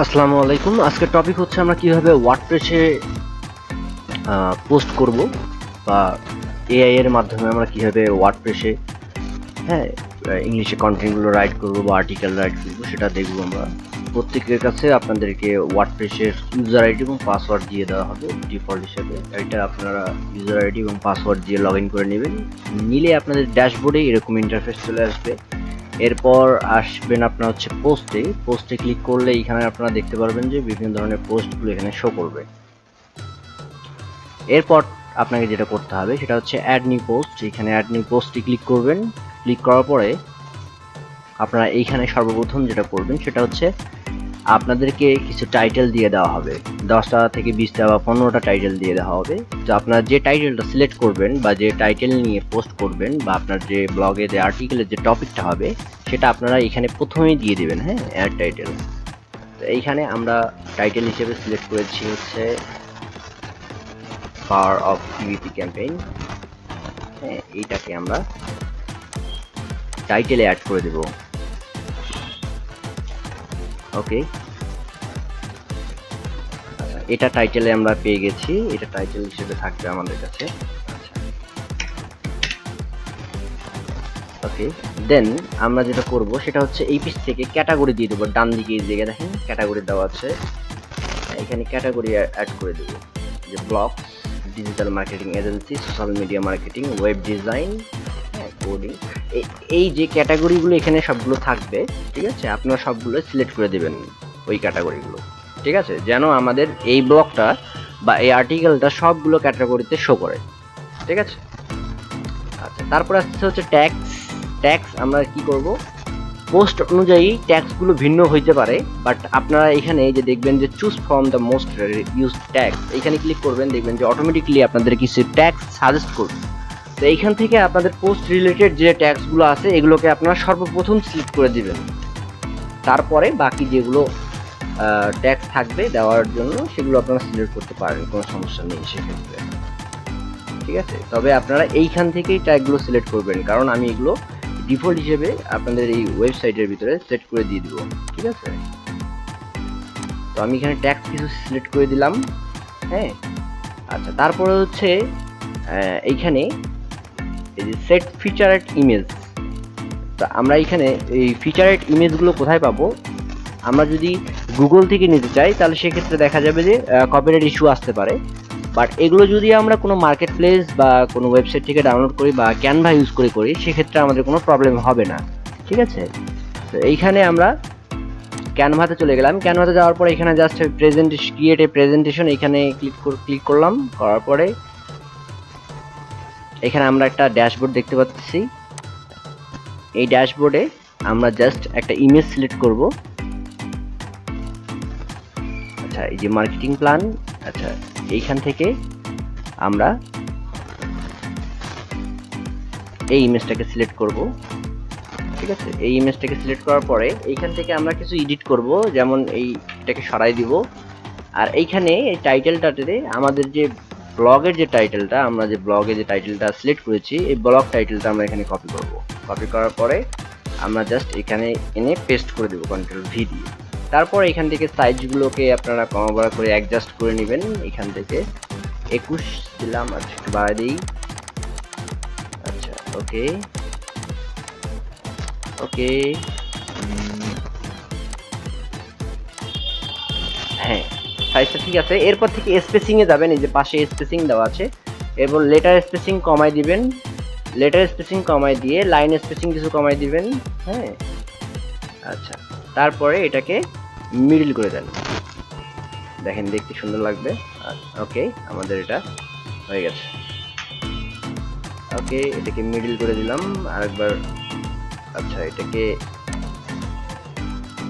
আসসালামু আলাইকুম। আজকের টপিক হচ্ছে আমরা কীভাবে ওয়ার্ডপ্রেসে পোস্ট করব বা এআই এর মাধ্যমে আমরা কীভাবে ওয়ার্ডপ্রেসে হ্যাঁ ইংলিশে কন্টেন্টগুলো রাইট করব বা আর্টিকেল রাইট করব সেটা দেখব আমরা। প্রত্যেকের কাছে আপনাদেরকে ওয়ার্ডপ্রেসের ইউজার আইডি এবং পাসওয়ার্ড দিয়ে দেওয়া হবে ডিফল্ট হিসেবে। এটা আপনারা ইউজার আইডি এবং পাসওয়ার্ড দিয়ে লগ ইন করে নেবেন। নিলে আপনাদের ড্যাশবোর্ডে এরকম ইন্টারফেস চলে আসবে। এরপর আসবেন আপনার হচ্ছে পোস্টে পোস্টে ক্লিক করলে এখানে আপনারা দেখতে পারবেন যে বিভিন্ন ধরনের পোস্টগুলো এখানে শো করবে। এরপর আপনাকে যেটা করতে হবে সেটা হচ্ছে অ্যাড নিউ পোস্ট এখানে অ্যাড নিউ পোস্টে ক্লিক করবেন। ক্লিক করার পরে আপনারা এইখানে সর্বপ্রথম যেটা করবেন সেটা হচ্ছে আপনাদেরকে কিছু টাইটেল দিয়ে দেওয়া হবে। দশটা থেকে বিশটা বা পনেরোটা টাইটেল দিয়ে দেওয়া হবে। তো আপনারা যে টাইটেলটা সিলেক্ট করবেন বা যে টাইটেল নিয়ে পোস্ট করবেন বা আপনার যে ব্লগে যে আর্টিকেলের যে টপিকটা হবে, সেটা আপনারা এখানে প্রথমেই দিয়ে দেবেন হ্যাঁ? অ্যাড টাইটেল তো এইখানে আমরা টাইটেল হিসেবে সিলেক্ট করেছি হচ্ছে পাওয়ার অফ পিভিপি ক্যাম্পেইন হ্যাঁ এইটাকে আমরা টাইটেলে অ্যাড করে দেব। ওকে এটা টাইটেলে আমরা পেয়ে গেছি। এটা টাইটেল হিসেবে থাকবে আমাদের কাছে। ওকে দেন আমরা যেটা করব, সেটা হচ্ছে এই পিস থেকে ক্যাটাগরি দিয়ে দেবো। ডান দিকে এই জায়গায় দেখেন ক্যাটাগরি দেওয়া আছে। এখানে ক্যাটাগরি অ্যাড করে দেবো। যে blog digital marketing agency social media marketing web design coding এই যে ক্যাটাগরিগুলো এখানে সবগুলো থাকবে, ঠিক আছে? আপনারা সবগুলো সিলেক্ট করে দেবেন ওই ক্যাটাগরিগুলো ঠিক আছে? যেন আমাদের এই ব্লগটা বা এই আর্টিকেলটা সবগুলো ক্যাটাগরিতে শো করে, ঠিক আছে? আচ্ছা তারপর আসছে হচ্ছে ট্যাক্স ট্যাক্স আমরা কি করব? পোস্ট অনুযায়ী ট্যাক্সগুলো ভিন্ন হইতে পারে বাট আপনারা এখানে যে দেখবেন যে choose from the most use tags এখানে ক্লিক করবেন, দেখবেন যে অটোমেটিকলি আপনাদের কিছু ট্যাক্স সাজেস্ট করবে। তো এইখান থেকে আপনাদের পোস্ট রিলেটেড যে ট্যাক্সগুলো আছে, এগুলোকে আপনারা সর্বপ্রথম সিলেক্ট করে দিবেন। তারপরে বাকি যেগুলো ট্যাক্স থাকবে দেওয়ার জন্য, সেগুলো আপনারা সিলেক্ট করতে পারেন, কোনো সমস্যা নেই সেক্ষেত্রে। ঠিক আছে? তবে আপনারা এইখান থেকেই ট্যাগগুলো সিলেক্ট করবেন, কারণ আমি এগুলো ডিফল্ট হিসেবে আপনাদের এই ওয়েবসাইটের ভিতরে সেট করে দিয়ে দিব। ঠিক আছে? তো আমি এখানে ট্যাক্স কিছু সিলেক্ট করে দিলাম হ্যাঁ? আচ্ছা তারপরে হচ্ছে এইখানে এই যে সেট ফিচারেড ইমেজ তো আমরা এখানে এই ফিচারেড ইমেজগুলো কোথায় পাবো? আমরা যদি গুগল থেকে নিতে চাই, তাহলে সেক্ষেত্রে দেখা যাবে যে কপিরাইট ইস্যু আসতে পারে। বাট এগুলো যদি আমরা কোনো মার্কেট প্লেস বা কোনো ওয়েবসাইট থেকে ডাউনলোড করি বা ক্যানভা ইউজ করে করি, সেক্ষেত্রে আমাদের কোনো প্রবলেম হবে না। ঠিক আছে? তো এইখানে আমরা ক্যানভাতে চলে গেলাম। ক্যানভাতে যাওয়ার পরে এখানে just present create a presentation এখানে ক্লিক ক্লিক করলাম। করার পরে এখানে আমরা একটা ড্যাশবোর্ড দেখতে পাচ্ছি। এই ড্যাশবোর্ডে আমরা জাস্ট একটা ইমেজ সিলেক্ট করব। আচ্ছা এই যে মার্কেটিং প্ল্যান আচ্ছা এইখান থেকে আমরা এই ইমেজটাকে সিলেক্ট করব। ঠিক আছে? এই ইমেজটাকে সিলেক্ট করার পরে এইখান থেকে আমরা কিছু এডিট করব, যেমন এইটাকে সরাই দিব। আর এইখানে এই টাইটেলটাতে আমাদের যে ব্লগের যে টাইটেলটা, আমরা যে ব্লগে যে টাইটেলটা সিলেক্ট করেছি, এই ব্লগ টাইটেলটা আমরা এখানে কপি করব। কপি করার পরে আমরা জাস্ট এখানে এনে পেস্ট করে দেবো কন্ট্রোল ভি দিয়ে। তারপর এখান থেকে সাইজগুলোকে আপনারা কমাবার করে অ্যাডজাস্ট করে নেবেন। এখান থেকে একুশ দিলাম আচ্ছা একটু বাড়াই দিই। আচ্ছা ওকে ওকে হ্যাঁ সাইজটা ঠিক আছে। এরপর থেকে স্পেসিংয়ে যাবেন, এই যে পাশে স্পেসিং দেওয়া আছে। এরপর লেটার স্পেসিং কমাই দিবেন। লেটার স্পেসিং কমাই দিয়ে লাইন স্পেসিং কিছু কমাই দিবেন। হ্যাঁ? আচ্ছা। তারপরে এটাকে মিডিল করে দেন। দেখেন দেখতে সুন্দর লাগবে। ওকে আমাদের এটা হয়ে গেছে। ওকে এটাকে মিডিল করে দিলাম। আরেকবার আচ্ছা এটাকে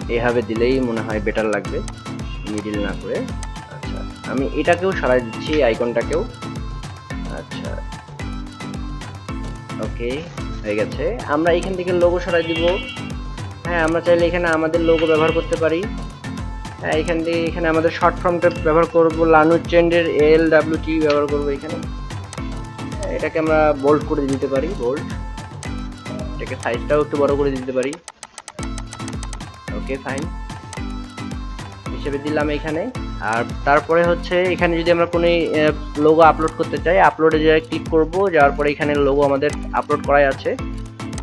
এভাবে দিলেই মনে হয় বেটার লাগবে। মিডিল না করে। আচ্ছা আমি এটাকেও সরাই দিচ্ছি আইকনটাকেও আচ্ছা। ওকে হয়ে গেছে। আমরা এখান থেকে লোগো সরাই দিব। হ্যাঁ আমরা চাইলে এখানে আমাদের লোগো ব্যবহার করতে পারি। হ্যাঁ এখান থেকে এখানে আমাদের শর্ট ফর্মটা ব্যবহার করব। লানু চেন্ডের এল ডাব্লিউ টি ব্যবহার করব এখানে। এটাকে আমরা বোল্ড করে দিতে পারি বোল্ড এটাকে সাইজটাও একটু বড় করে দিতে পারি। ওকে ফাইন হিসেবে দিলাম এখানে। আর তারপরে হচ্ছে এখানে যদি আমরা কোনো লোগো আপলোড করতে চাই আপলোডে যে ক্লিক করব, যাওয়ার পরে এখানে লোগো আমাদের আপলোড করাই আছে।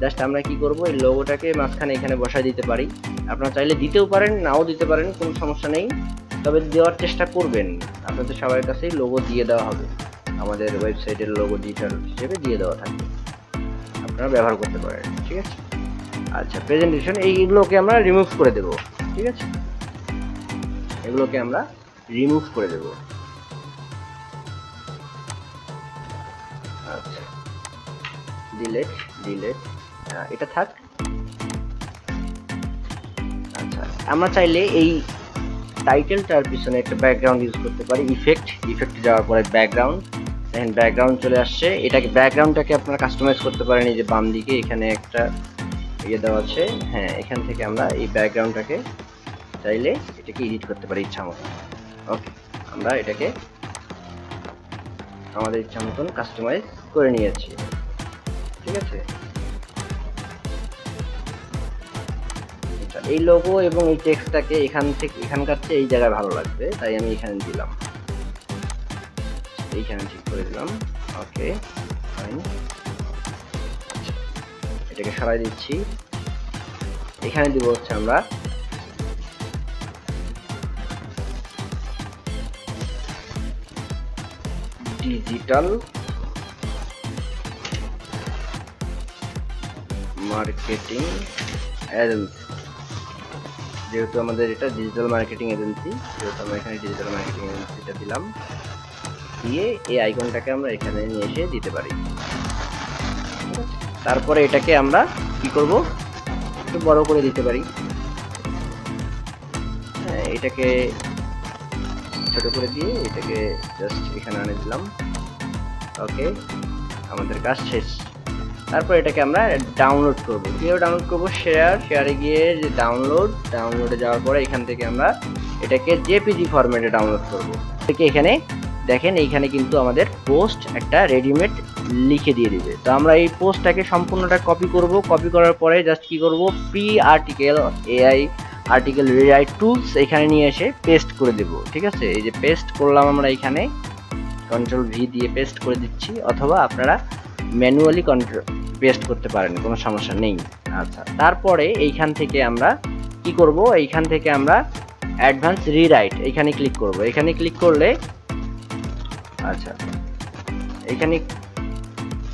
জাস্ট আমরা কি করব, এই লোগোটাকে মাঝখানে এখানে বসায় দিতে পারি। আপনারা চাইলে দিতেও পারেন, নাও দিতে পারেন, কোনো সমস্যা নেই। তবে দেওয়ার চেষ্টা করবেন। আপনাদের সবার কাছেই লোগো দিয়ে দেওয়া হবে। আমাদের ওয়েবসাইটের লোগো ডিজিটাল হিসেবে দিয়ে দেওয়া থাকবে। আপনারা ব্যবহার করতে পারেন, ঠিক আছে? আচ্ছা প্রেজেন্টেশন এইগুলোকে আমরা রিমুভ করে দেব, ঠিক আছে? এগুলোকে আমরা রিমুভ করে দেব। আচ্ছা। ডিলেট ডিলেট এটা থাক। আচ্ছা আমরা চাইলে এই টাইটেলটার পিছনে একটা ব্যাকগ্রাউন্ড ইউজ করতে পারি ইফেক্ট ইফেক্ট যাওয়ার পরে ব্যাকগ্রাউন্ড দেখেন ব্যাকগ্রাউন্ড চলে আসছে। এটাকে ব্যাকগ্রাউন্ডটাকে আপনারা কাস্টমাইজ করতে পারেন, এই যে বাম দিকে এখানে একটা ইয়ে দেওয়া আছে। হ্যাঁ এখান থেকে আমরা এই ব্যাকগ্রাউন্ডটাকে চাইলে এটাকে এডিট করতে পারি ইচ্ছা মতো ওকে আমরা এটাকে আমাদের ইচ্ছা মতন কাস্টমাইজ করে নিয়েছি। ঠিক আছে? আচ্ছা, এই লোগো এবং এই টেক্সটটাকে এখান থেকে এখানকার চেয়ে এই জায়গায় ভালো লাগবে তাই আমি এখানে দিলাম। এইখানে ঠিক করে দিলাম। ওকে ফাইন এটাকে সরাই দিচ্ছি। এখানে দিব হচ্ছে আমরা ডিজিটাল মার্কেটিং এজেন্সি যেহেতু আমাদের এটা ডিজিটাল মার্কেটিং এজেন্সি যেহেতু আমরা এখানে ডিজিটাল মার্কেটিং এজেন্সিটা দিলাম, দিয়ে এই আইকনটাকে আমরা এখানে নিয়ে এসে দিতে পারি। তারপরে এটাকে আমরা কি করব? একটু বড় করে দিতে পারি। হ্যাঁ এটাকে ছোট করে দিয়ে এটাকে জাস্ট এখানে আনে দিলাম। ওকে আমাদের কাজ শেষ। তারপর এটাকে আমরা ডাউনলোড করব। কীভাবে ডাউনলোড করব? শেয়ার শেয়ারে গিয়ে যে ডাউনলোড ডাউনলোডে যাওয়ার পরে এখান থেকে আমরা এটাকে জেপিজি ফরম্যাটে ডাউনলোড করব। থেকে এখানে দেখেন, এইখানে কিন্তু আমাদের পোস্ট একটা রেডিমেড লিখে দিয়ে দিবে। তো আমরা এই পোস্টটাকে সম্পূর্ণটা কপি করব। কপি করার পরে জাস্ট কি করব? Free article AI article rewrite tools এখানে নিয়ে এসে পেস্ট করে দেব, ঠিক আছে? এই যে পেস্ট করলাম আমরা এখানে কন্ট্রোল ভি দিয়ে পেস্ট করে দিচ্ছি, অথবা আপনারা ম্যানুয়ালি কন্ট্রোল পেস্ট করতে পারেন, কোনো সমস্যা নেই। আচ্ছা তারপরে এইখান থেকে আমরা কি করব? এইখান থেকে আমরা অ্যাডভান্স রিরাইট এখানে ক্লিক করব। এখানে ক্লিক করলে আচ্ছা এখানে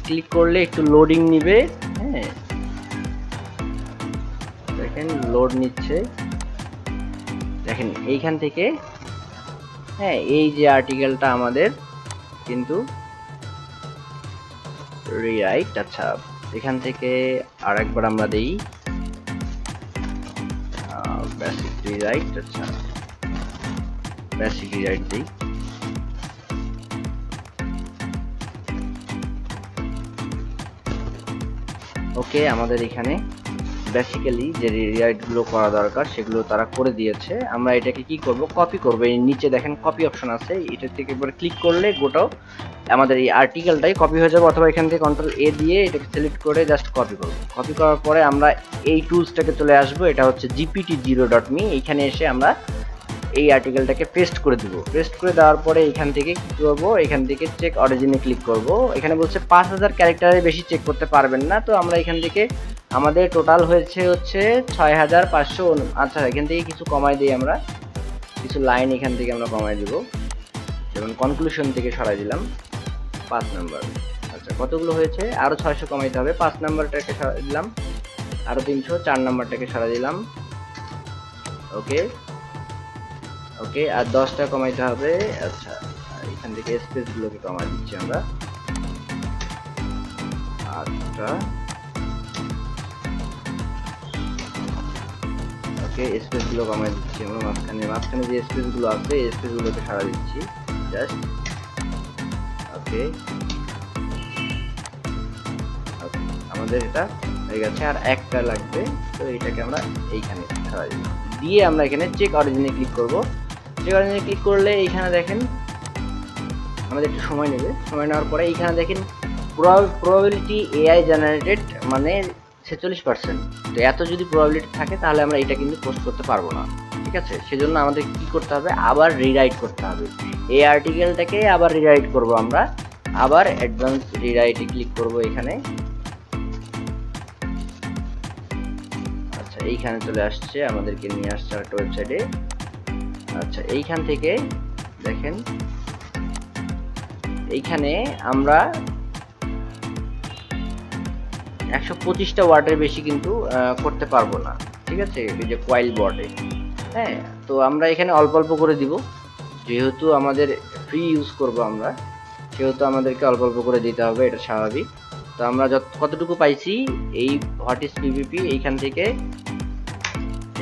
ক্লিক করলে একটু লোডিং নিবে হ্যাঁ। দেখেন লোড নিচ্ছে। দেখেন, এইখান থেকে হ্যাঁ এই যে আর্টিকেলটা আমাদের, কিন্তু রিরাইট আচ্ছা এখান থেকে আরেকবার আমরা দেই বেসিক দিই। ওকে আমাদের এখানে বেসিক্যালি যে রিরাইটগুলো করা দরকার, সেগুলো তারা করে দিয়েছে। আমরা এটাকে কি করব? কপি করব। এই নিচে দেখেন কপি অপশন আছে। এটা থেকে একবার ক্লিক করলে গোটাও আমাদের এই আর্টিকেলটাই কপি হয়ে যাবে অথবা এখান থেকে কন্ট্রোল এ দিয়ে এটাকে সিলেক্ট করে জাস্ট কপি করব। কপি করার পরে আমরা এই টুলসটাকে চলে আসব। এটা হচ্ছে জিপিটি জিরো ডট মি এইখানে এসে আমরা এই আর্টিকেলটাকে পেস্ট করে দিব। পেস্ট করে দেওয়ার পরে এখান থেকে কি করব? এখান থেকে চেক অরিজিনে ক্লিক করব। এখানে বলছে পাঁচ হাজার ক্যারেক্টারের বেশি চেক করতে পারবেন না। তো আমরা এখান থেকে আমাদের টোটাল হয়েছে হচ্ছে ছয় হাজার পাঁচশো আচ্ছা এখান থেকে কিছু কমাই দিই আমরা। কিছু লাইন এখান থেকে আমরা কমাই দিব। যেমন কনক্লুশন থেকে সরাই দিলাম। পাঁচ নাম্বার আচ্ছা কতগুলো হয়েছে? আরও ছয়শো কমাইতে হবে। পাঁচ নাম্বারটাকে সরাই দিলাম। আরও তিনশো, চার নাম্বারটাকে সরাই দিলাম। ওকে। ওকে, আর দশটা কমাইতে হবে। আচ্ছা এখান থেকে স্পেসগুলোকে কমাই দিচ্ছি আমরা। আটটা। ওকে স্পেসগুলো কমাই দিচ্ছি আমরা মাঝখানে। মাঝখানে যে স্পেসগুলো আছে, এই স্পেসগুলোকে সারা দিচ্ছি। জাস্ট ওকে আমাদের এটা হয়ে গেছে। আর একটা লাগবে, তো এটাকে আমরা এইখানে সারা দিই দিয়ে আমরা এখানে চেক অরিজিনে ক্লিক করব। চেক অরিজিনে ক্লিক করলে এইখানে দেখেন, আমাদের একটু সময় নেবে। সময় নেওয়ার পরে এইখানে দেখেন প্রবাবিলিটি এআই জেনারেটেড মানে ছেচল্লিশ পার্সেন্ট তো এত যদি প্রবাবিলিটি থাকে, তাহলে আমরা এটা কিন্তু পোস্ট করতে পারব না। ঠিক আছে? সেজন্য আমাদের কি করতে হবে? আবার রিরাইট করতে হবে। এই আর্টিকেলটাকে আবার রিরাইট করব আমরা। আবার অ্যাডভান্স রিরাইটে ক্লিক করব এখানে। আচ্ছা এইখানে চলে আসছে, আমাদেরকে নিয়ে আসছে একটা ওয়েবসাইটে আচ্ছা এইখান থেকে দেখেন, এইখানে আমরা একশো পঁচিশটা ওয়ার্ডের বেশি কিন্তু করতে পারব না। ঠিক আছে? এই যে কোয়াইল বর্ডে। হ্যাঁ? তো আমরা এখানে অল্প অল্প করে দিব। যেহেতু আমাদের ফ্রি ইউজ করব আমরা, সেহেতু আমাদেরকে অল্প অল্প করে দিতে হবে, এটা স্বাভাবিক। তো আমরা যত, কতটুকু পাইছি, এই হোয়াট ইজ পিভিপি এইখান থেকে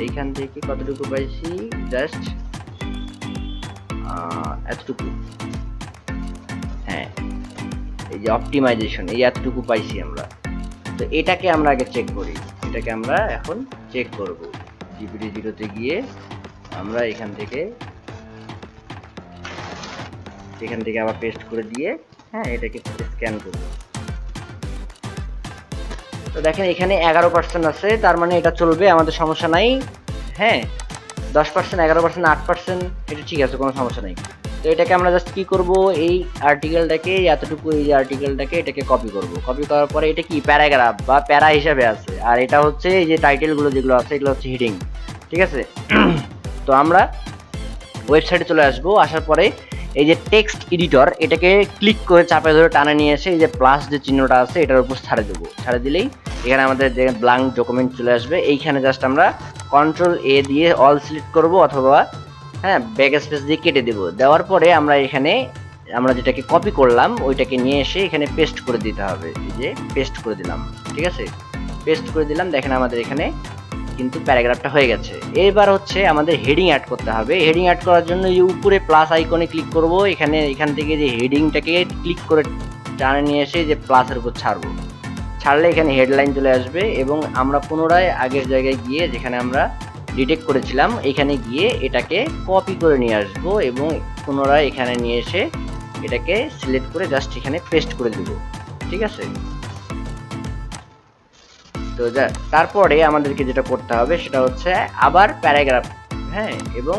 এইখান থেকে কতটুকু পাইছি? জাস্ট এতটুকু। হ্যাঁ। এই যে অপটিমাইজেশন এই এতটুকু পাইছি আমরা। তো এটাকে আমরা আগে চেক করি। এটাকে আমরা এখন চেক করব। জিপিডি জিরোতে গিয়ে আমরা এখান থেকে এখান থেকে আবার পেস্ট করে দিয়ে হ্যাঁ এটাকে স্ক্যান করব। তো দেখেন, এখানে এগারো পার্সেন্ট আছে, তার মানে এটা চলবে, আমাদের সমস্যা নাই। হ্যাঁ দশ পার্সেন্ট এগারো পার্সেন্ট আট পার্সেন্ট এটা ঠিক আছে, কোনো সমস্যা নেই। তো এটাকে আমরা জাস্ট কি করব? এই আর্টিকেলটাকে এতটুকু এই যে আর্টিকেলটাকে এটাকে কপি করব। কপি করার পরে এটা কি? প্যারাগ্রাফ বা প্যারা হিসাবে আছে। আর এটা হচ্ছে এই যে টাইটেলগুলো যেগুলো আছে, এগুলো হচ্ছে হিডিং ঠিক আছে? তো আমরা ওয়েবসাইটে চলে আসব। আসার পরে এই যে টেক্সট এডিটর এটাকে ক্লিক করে চাপে ধরে টানে নিয়ে এসে এই যে প্লাস যে চিহ্নটা আছে, এটার উপর ছাড়ে দেবো। ছাড়ে দিলেই এখানে আমাদের যে ব্লাঙ্ক ডকুমেন্ট চলে আসবে। এইখানে জাস্ট আমরা কন্ট্রোল এ দিয়ে অল সিলেক্ট করব অথবা হ্যাঁ ব্যাক স্পেস দিয়ে কেটে দেব। দেওয়ার পরে আমরা এখানে, আমরা যেটাকে কপি করলাম, ওইটাকে নিয়ে এসে এখানে পেস্ট করে দিতে হবে। যে পেস্ট করে দিলাম, ঠিক আছে? পেস্ট করে দিলাম, দেখেন আমাদের এখানে কিন্তু প্যারাগ্রাফটা হয়ে গেছে। এবার হচ্ছে আমাদের হেডিং অ্যাড করতে হবে। হেডিং অ্যাড করার জন্য এই উপরে প্লাস আইকনে ক্লিক করব। এখানে, এখান থেকে যে হেডিংটাকে ক্লিক করে টানে নিয়ে এসে যে প্লাসের উপর ছাড়বো। ছাড়লে এখানে হেডলাইন চলে আসবে এবং আমরা পুনরায় আগের জায়গায় গিয়ে যেখানে আমরা ডিটেক্ট করেছিলাম, এখানে গিয়ে এটাকে কপি করে নিয়ে আসব এবং পুনরায় এখানে নিয়ে এসে এটাকে সিলেক্ট করে জাস্ট এখানে পেস্ট করে দেব। ঠিক আছে? তো যা, তারপরে আমাদেরকে যেটা করতে হবে সেটা হচ্ছে আবার প্যারাগ্রাফ হ্যাঁ এবং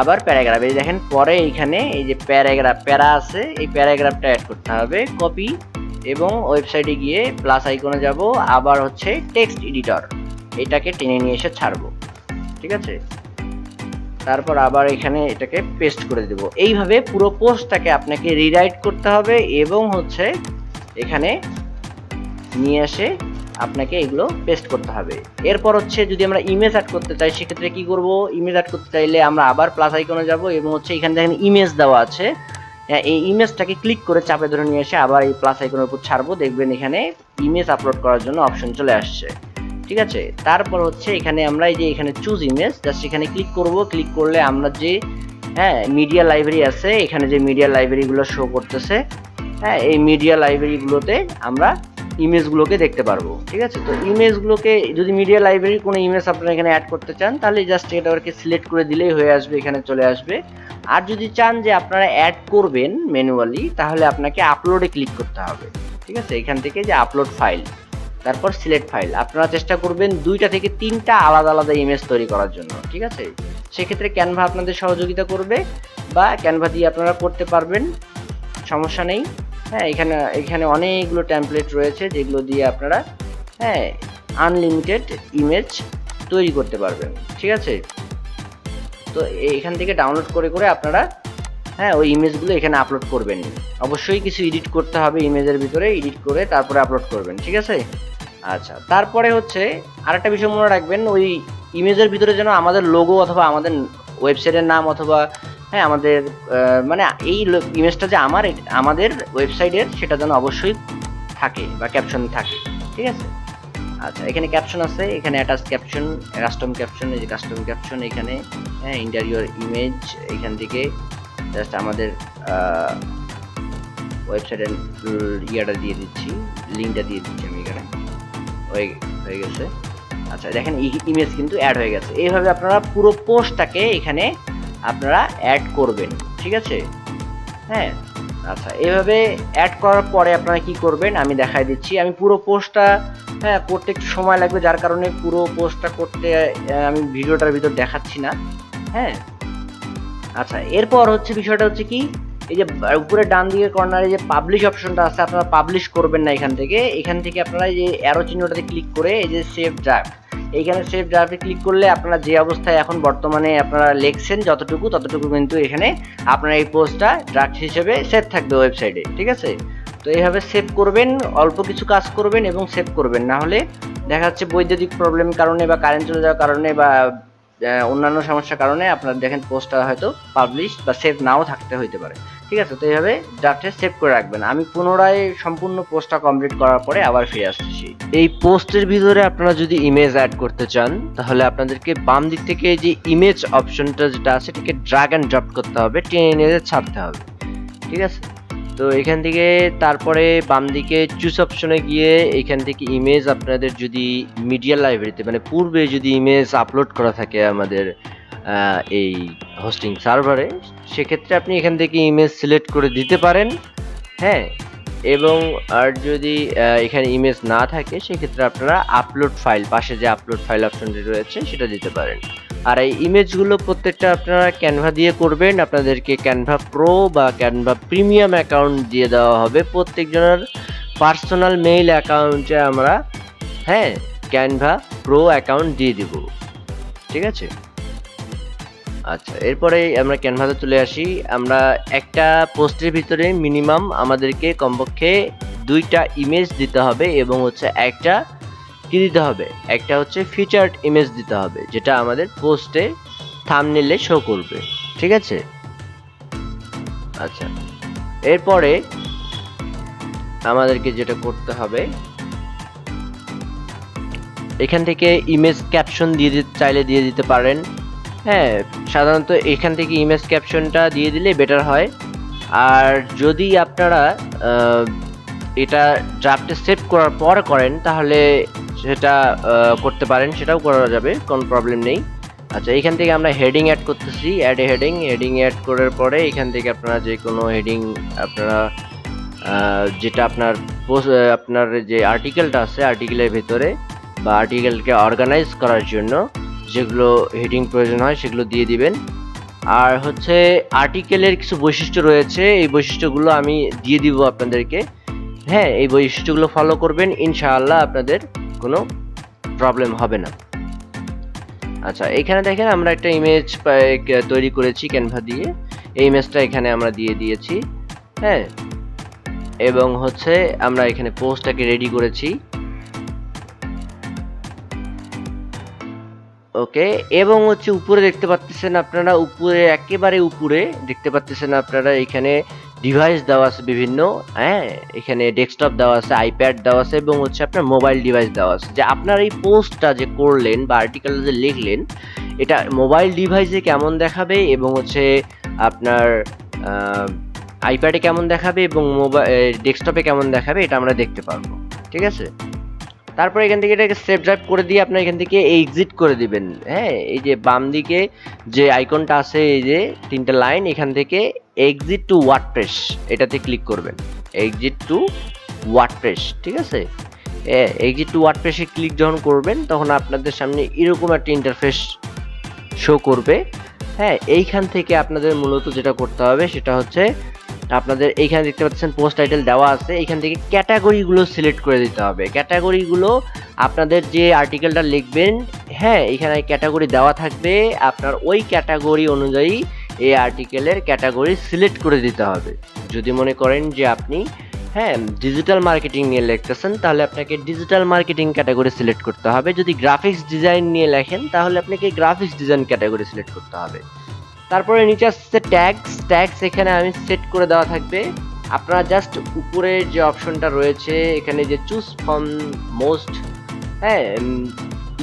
আবার প্যারাগ্রাফ এই দেখেন, পরে এইখানে এই যে প্যারাগ্রাফ প্যারা আছে, এই প্যারাগ্রাফটা অ্যাড করতে হবে কপি এবং ওয়েবসাইটে গিয়ে প্লাস আইকনে যাব, আবার হচ্ছে টেক্সট এডিটর এটাকে টেনে নিয়ে এসে ছাড়বো। ঠিক আছে? তারপর আবার এখানে এটাকে পেস্ট করে দেব। এইভাবে পুরো পোস্টটাকে আপনাকে রিরাইট করতে হবে এবং হচ্ছে এখানে নিয়ে এসে আপনাকে এগুলো পেস্ট করতে হবে। এরপর হচ্ছে যদি আমরা ইমেজ অ্যাড করতে চাই সেক্ষেত্রে কি করব? ইমেজ অ্যাড করতে চাইলে আমরা আবার প্লাস আইকনে যাব এবং হচ্ছে এখানে দেখেন ইমেজ দেওয়া আছে। হ্যাঁ, এই ইমেজটাকে ক্লিক করে চাপে ধরে নিয়ে এসে আবার এই প্লাস আইকনের উপর ছাড়বো। দেখবেন এখানে ইমেজ আপলোড করার জন্য অপশন চলে আসছে। ঠিক আছে? তারপর হচ্ছে এখানে আমরা এই যে এখানে চুজ ইমেজ জাস্ট এখানে ক্লিক করব। ক্লিক করলে আমরা যে হ্যাঁ মিডিয়া লাইব্রেরি আছে, এখানে যে মিডিয়া লাইব্রেরিগুলো শো করতেছে হ্যাঁ এই মিডিয়া লাইব্রেরিগুলোতে আমরা ইমেজগুলোকে দেখতে পারব। ঠিক আছে? তো ইমেজগুলোকে যদি মিডিয়া লাইব্রেরির কোনো ইমেজ আপনারা এখানে অ্যাড করতে চান, তাহলে জাস্ট এটাকে সিলেক্ট করে দিলেই হয়ে আসবে, এখানে চলে আসবে। আর যদি চান যে আপনারা অ্যাড করবেন ম্যানুয়ালি তাহলে আপনাকে আপলোডে ক্লিক করতে হবে। ঠিক আছে? এখান থেকে যে আপলোড ফাইল তারপর সিলেক্ট ফাইল। আপনারা চেষ্টা করবেন দুইটা থেকে তিনটা আলাদা আলাদা ইমেজ তৈরি করার জন্য, ঠিক আছে? সেক্ষেত্রে ক্যানভা আপনাদের সহযোগিতা করবে বা ক্যানভা দিয়ে আপনারা করতে পারবেন, সমস্যা নেই। হ্যাঁ এখানে এখানে অনেকগুলো ট্যাম্পলেট রয়েছে যেগুলো দিয়ে আপনারা হ্যাঁ আনলিমিটেড ইমেজ তৈরি করতে পারবেন, ঠিক আছে? তো এখান থেকে ডাউনলোড করে করে আপনারা হ্যাঁ ওই ইমেজগুলো এখানে আপলোড করবেন। অবশ্যই কিছু এডিট করতে হবে ইমেজের ভিতরে এডিট করে তারপরে আপলোড করবেন, ঠিক আছে? আচ্ছা তারপরে হচ্ছে আরেকটা বিষয় মনে রাখবেন, ওই ইমেজের ভিতরে যেন আমাদের লোগো অথবা আমাদের ওয়েবসাইটের নাম অথবা হ্যাঁ আমাদের মানে এই ইমেজটা যে আমার আমাদের ওয়েবসাইটের সেটা যেন অবশ্যই থাকে বা ক্যাপশন থাকে, ঠিক আছে? আচ্ছা এখানে ক্যাপশন আছে, এখানে অ্যাটাচ ক্যাপশন কাস্টম ক্যাপশন এই যে কাস্টম ক্যাপশন এখানে হ্যাঁ ইন্টারিয়র ইমেজ এখান থেকে জাস্ট আমাদের ওয়েবসাইটের ইয়েটা দিয়ে দিচ্ছি লিঙ্কটা দিয়ে দিচ্ছি আমি এখানে। হয়ে গেছে। আচ্ছা দেখেন ইমেজ কিন্তু অ্যাড হয়ে গেছে। এইভাবে আপনারা পুরো পোস্টটাকে এখানে আপনারা অ্যাড করবেন, ঠিক আছে? হ্যাঁ? আচ্ছা এভাবে অ্যাড করার পরে আপনারা কি করবেন? আমি দেখাই দিচ্ছি। আমি পুরো পোস্টটা হ্যাঁ করতে একটু সময় লাগবে, যার কারণে পুরো পোস্টটা করতে আমি ভিডিওটার ভিতর দেখাচ্ছি না। হ্যাঁ? আচ্ছা এরপর হচ্ছে বিষয়টা হচ্ছে কি? এই যে উপরে ডান দিকে কর্নারে যে পাবলিশ অপশনটা আছে, আপনারা পাবলিশ করবেন না এখান থেকে। এখান থেকে আপনারা এই যে অ্যারো চিহ্নটাতে ক্লিক করে এই যে সেভ ড্রাফট এইখানে সেভ ড্রাফটে ক্লিক করলে আপনারা যে অবস্থায় এখন বর্তমানে আপনারা লিখছেন, যতটুকু, ততটুকু কিন্তু এখানে আপনার এই পোস্টটা ড্রাফট হিসেবে সেভ থাকবে ওয়েবসাইটে ঠিক আছে? তো এইভাবে সেভ করবেন, অল্প কিছু কাজ করবেন এবং সেভ করবেন। না হলে দেখা যাচ্ছে বৈদ্যুতিক প্রবলেম কারণে বা কারেন্ট চলে যাওয়ার কারণে বা অন্যান্য সমস্যার কারণে আপনার দেখেন পোস্টটা হয়তো পাবলিশ বা সেভ নাও থাকতে হইতে পারে। ঠিক আছে? তো এইভাবে ড্রাফটে সেভ করে রাখবেন। আমি পুনরায় সম্পূর্ণ পোস্টটা কমপ্লিট করার পরে আবার ফিরে আসতেছি এই পোস্টের ভিতরে আপনারা যদি ইমেজ অ্যাড করতে চান, তাহলে আপনাদেরকে বাম দিক থেকে যে ইমেজ অপশনটা যেটা আছে, এটাকে ড্রাগ অ্যান্ড ড্রপ করতে হবে, টেনে নিয়ে ছাড়তে হবে। ঠিক আছে? তো এখান থেকে তারপরে বাম দিকে চুজ অপশনে গিয়ে এখান থেকে ইমেজ আপনাদের যদি মিডিয়া লাইব্রেরিতে মানে পূর্বে যদি ইমেজ আপলোড করা থাকে আমাদের এই হোস্টিং সার্ভারে সেক্ষেত্রে আপনি এখান থেকে ইমেজ সিলেক্ট করে দিতে পারেন। হ্যাঁ এবং আর যদি এখানে ইমেজ না থাকে, সেক্ষেত্রে আপনারা আপলোড ফাইল পাশে যে আপলোড ফাইল অপশনটি রয়েছে, সেটা দিতে পারেন। আর এই ইমেজগুলো প্রত্যেকটা আপনারা ক্যানভা দিয়ে করবেন। আপনাদেরকে ক্যানভা প্রো বা ক্যানভা প্রিমিয়াম অ্যাকাউন্ট দিয়ে দেওয়া হবে। প্রত্যেকজনের পার্সোনাল মেইল অ্যাকাউন্টে আমরা হ্যাঁ ক্যানভা প্রো অ্যাকাউন্ট দিয়ে দিব। ঠিক আছে? আচ্ছা এরপরে আমরা ক্যানভাসে চলে আসি। আমরা একটা পোস্টের ভিতরে মিনিমাম আমাদেরকে কমপক্ষে দুইটা ইমেজ দিতে হবে এবং হচ্ছে একটা কি দিতে হবে? একটা হচ্ছে ফিচার্ড ইমেজ দিতে হবে, যেটা আমাদের পোস্টে থামনেলে শো করবে, ঠিক আছে? আচ্ছা এরপরে আমাদেরকে যেটা করতে হবে, এখান থেকে ইমেজ ক্যাপশন দিয়ে চাইলে দিয়ে দিতে পারেন। হ্যাঁ সাধারণত এখান থেকে ইমেজ ক্যাপশনটা দিয়ে দিলে বেটার হয়। আর যদি আপনারা এটা ড্রাফটে সেভ করার পর করেন, তাহলে সেটা করতে পারেন, সেটাও করা যাবে, কোনো প্রবলেম নেই। আচ্ছা এখান থেকে আমরা হেডিং অ্যাড করতেছি add a heading heading add করার পরে এখান থেকে আপনারা যে কোনো হেডিং আপনারা যেটা আপনার আপনার যে আর্টিকেলটা আছে আর্টিকেলের ভেতরে, বা আর্টিকেলকে অর্গানাইজ করার জন্য যেগুলো হেডিং প্রয়োজন হয়, সেগুলো দিয়ে দিবেন। আর হচ্ছে আর্টিকেলের কিছু বৈশিষ্ট্য রয়েছে, এই বৈশিষ্ট্যগুলো আমি দিয়ে দিব আপনাদেরকে। হ্যাঁ এই বৈশিষ্ট্যগুলো ফলো করবেন, ইনশাআল্লাহ আপনাদের কোনো প্রবলেম হবে না। আচ্ছা এখানে দেখেন আমরা একটা ইমেজ তৈরি করেছি ক্যানভা দিয়ে। এই ইমেজটা এখানে আমরা দিয়ে দিয়েছি হ্যাঁ। এবং হচ্ছে আমরা এখানে পোস্টটাকে রেডি করেছি। ওকে? এবং হচ্ছে উপরে দেখতে পাচ্ছেন আপনারা, উপরে, একেবারে উপরে দেখতে পাচ্ছেন আপনারা, এখানে ডিভাইস দেওয়া আছে বিভিন্ন হ্যাঁ? এখানে ডেস্কটপ দেওয়া আছে আইপ্যাড দেওয়া আছে, এবং হচ্ছে আপনার মোবাইল ডিভাইস দেওয়া আছে। যে আপনার এই পোস্টটা যে করলেন বা আর্টিকেলটা যে লিখলেন, এটা মোবাইল ডিভাইসে কেমন দেখাবে এবং হচ্ছে আপনার আইপ্যাডে কেমন দেখাবে এবং মোবাইল ডেস্কটপে কেমন দেখাবে, এটা আমরা দেখতে পারব। ঠিক আছে? তারপরে এখান থেকে এটাকে সেভ ড্রাইভ করে দিয়ে আপনার এখান থেকে এক্সিট করে দিবেন। হ্যাঁ এই যে বাম দিকে যে আইকনটা আছে, এই যে তিনটা লাইন এখান থেকে এক্সিট টু ওয়ার্ডপ্রেস এটাতে ক্লিক করবেন। এক্সিট টু ওয়ার্ডপ্রেস ঠিক আছে? এক্সিট টু ওয়ার্ডপ্রেসে ক্লিক যখন করবেন, তখন আপনাদের সামনে এরকম একটা ইন্টারফেস শো করবে। হ্যাঁ এইখান থেকে আপনাদের মূলত যেটা করতে হবে, সেটা হচ্ছে আপনাদের এইখানে দেখতে পাচ্ছেন পোস্ট টাইটেল দেওয়া আছে। এখান থেকে ক্যাটাগরিগুলো সিলেক্ট করে দিতে হবে। ক্যাটাগরিগুলো আপনাদের যে আর্টিকেলটা লিখবেন হ্যাঁ এখানে ক্যাটাগরি দেওয়া থাকবে। আপনার ওই ক্যাটাগরি অনুযায়ী এই আর্টিকেলের ক্যাটাগরি সিলেক্ট করে দিতে হবে। যদি মনে করেন যে আপনি হ্যাঁ ডিজিটাল মার্কেটিং নিয়ে লিখতেছেন, তাহলে আপনাকে ডিজিটাল মার্কেটিং ক্যাটাগরি সিলেক্ট করতে হবে। যদি গ্রাফিক্স ডিজাইন নিয়ে লেখেন, তাহলে আপনাকে গ্রাফিক্স ডিজাইন ক্যাটাগরি সিলেক্ট করতে হবে। তারপরে নিচে আসছে ট্যাগস ট্যাগস এখানে আমি সেট করে দেওয়া থাকবে। আপনারা জাস্ট উপরে যে অপশনটা রয়েছে, এখানে যে চুজ ফ্রম মোস্ট হ্যাঁ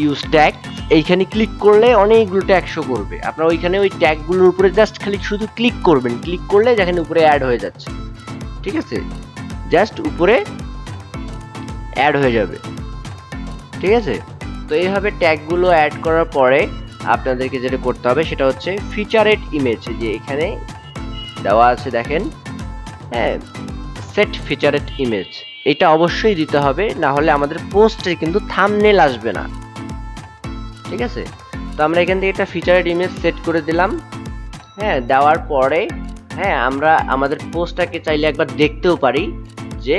ইউজ ট্যাগ এইখানে ক্লিক করলে অনেকগুলো ট্যাগ শো করবে। আপনারা ওইখানে ওই ট্যাগগুলোর উপরে জাস্ট খালি শুধু ক্লিক করবেন। ক্লিক করলে যেখানে উপরে অ্যাড হয়ে যাচ্ছে। ঠিক আছে? জাস্ট উপরে অ্যাড হয়ে যাবে। ঠিক আছে? তো এইভাবে ট্যাগগুলো অ্যাড করার পরে আপনাদেরকে যেটা করতে হবে সেটা হচ্ছে ফিচারেড ইমেজ যে এখানে দেওয়া আছে দেখেন। হ্যাঁ সেট ফিচারেড ইমেজ এটা অবশ্যই দিতে হবে, না হলে আমাদের পোস্টে কিন্তু থামনেল আসবে না। ঠিক আছে? তো আমরা এখান থেকে একটা ফিচারেড ইমেজ সেট করে দিলাম। হ্যাঁ দেওয়ার পরে হ্যাঁ আমরা আমাদের পোস্টটাকে চাইলে একবার দেখতেও পারি যে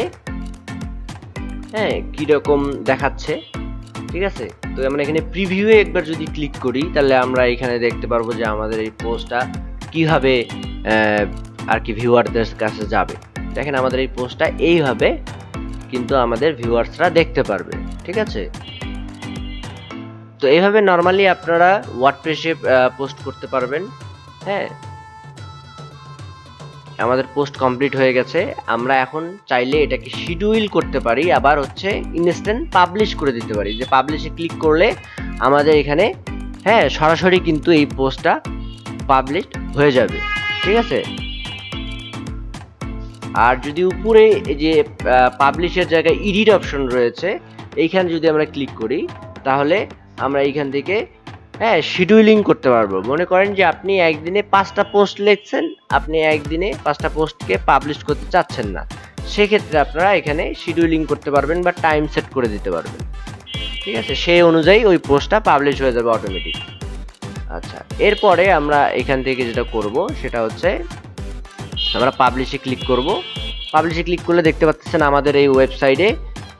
হ্যাঁ কীরকম দেখাচ্ছে। ঠিক আছে? তো আমরা এখানে প্রিভিউয়ে একবার যদি ক্লিক করি, তাহলে আমরা এখানে দেখতে পারব যে আমাদের এই পোস্টটা কীভাবে আর কি ভিউয়ারদের কাছে যাবে। দেখেন আমাদের এই পোস্টটা এইভাবে কিন্তু আমাদের ভিউয়ার্সরা দেখতে পারবে, ঠিক আছে? তো এইভাবে নর্মালি আপনারা ওয়ার্ডপ্রেসে পোস্ট করতে পারবেন হ্যাঁ? আমাদের পোস্ট কমপ্লিট হয়ে গেছে। আমরা এখন চাইলে এটাকে শিডিউল করতে পারি, আবার হচ্ছে ইনস্ট্যান্ট পাবলিশ করে দিতে পারি। যে পাবলিশে ক্লিক করলে আমাদের এখানে হ্যাঁ সরাসরি কিন্তু এই পোস্টটা পাবলিশ হয়ে যাবে। ঠিক আছে? আর যদি উপরে এই যে পাবলিশের জায়গায় এডিট অপশন রয়েছে, এইখানে যদি আমরা ক্লিক করি, তাহলে আমরা এইখান থেকে হ্যাঁ শিডিউলিং করতে পারব। মনে করেন যে আপনি একদিনে পাঁচটা পোস্ট লিখছেন, আপনি একদিনে পাঁচটা পোস্টকে পাবলিশ করতে চাচ্ছেন না। সেক্ষেত্রে আপনারা এখানে শিডিউলিং করতে পারবেন বা টাইম সেট করে দিতে পারবেন। ঠিক আছে? সেই অনুযায়ী ওই পোস্টটা পাবলিশ হয়ে যাবে অটোমেটিক আচ্ছা এরপরে আমরা এখান থেকে যেটা করব, সেটা হচ্ছে আমরা পাবলিশে ক্লিক করব। পাবলিশে ক্লিক করলে দেখতে পাচ্ছেন আমাদের এই ওয়েবসাইটে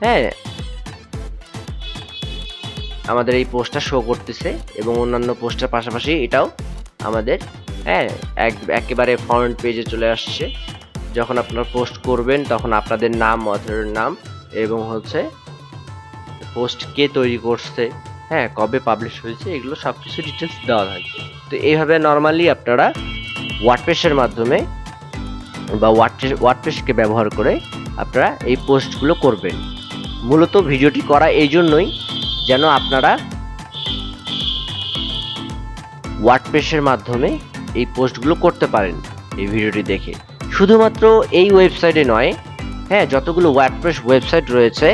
হ্যাঁ আমাদের এই পোস্টটা শো করতেছে এবং অন্যান্য পোস্টের পাশাপাশি এটাও আমাদের হ্যাঁ এক, একেবারে ফ্রন্ট পেজে চলে আসছে। যখন আপনারা পোস্ট করবেন, তখন আপনাদের নাম অথরের নাম এবং হচ্ছে পোস্ট কে তৈরি করছে হ্যাঁ কবে পাবলিশ হয়েছে, এগুলো সব কিছু ডিটেলস দেওয়া থাকবে। তো এইভাবে নর্মালি আপনারা ওয়ার্ডপ্রেসের মাধ্যমে বা ওয়ার্ডপ্রেস ওয়ার্ডপ্রেসকে ব্যবহার করে আপনারা এই পোস্টগুলো করবেন। মূলত ভিডিওটি করা এই জন্যই যেন আপনারা ওয়ার্ডপ্রেসের মাধ্যমে এই পোস্টগুলো করতে পারেন, এই ভিডিওটি দেখে। শুধুমাত্র এই ওয়েবসাইটে নয় হ্যাঁ যতগুলো ওয়ার্ডপ্রেস ওয়েবসাইট রয়েছে,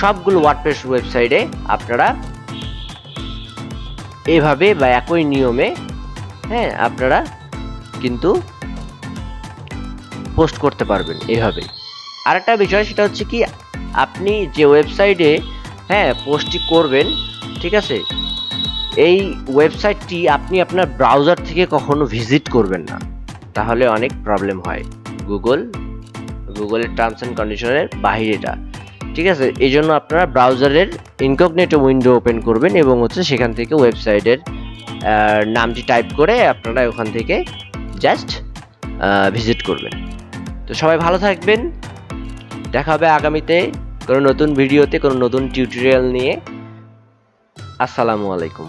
সবগুলো ওয়ার্ডপ্রেস ওয়েবসাইটে আপনারা এভাবে বা একই নিয়মে হ্যাঁ আপনারা কিন্তু পোস্ট করতে পারবেন এভাবে। আরেকটা বিষয় সেটা হচ্ছে কি, আপনি যে ওয়েবসাইটে হ্যাঁ পোস্টটি করবেন, ঠিক আছে? এই ওয়েবসাইটটি আপনি আপনার ব্রাউজার থেকে কখনো ভিজিট করবেন না। তাহলে অনেক প্রবলেম হয়। গুগল, গুগলের টার্মস অ্যান্ড কন্ডিশনের বাহিরেটা। ঠিক আছে? এই জন্য আপনারা ব্রাউজারের ইনকগনেটো উইন্ডো ওপেন করবেন এবং হচ্ছে সেখান থেকে ওয়েবসাইটের নামটি টাইপ করে আপনারা ওখান থেকে জাস্ট ভিজিট করবেন। তো সবাই ভালো থাকবেন। দেখা হবে আগামীতে। কোনো নতুন ভিডিওতে কোনো নতুন টিউটোরিয়াল নিয়ে আসসালামু আলাইকুম।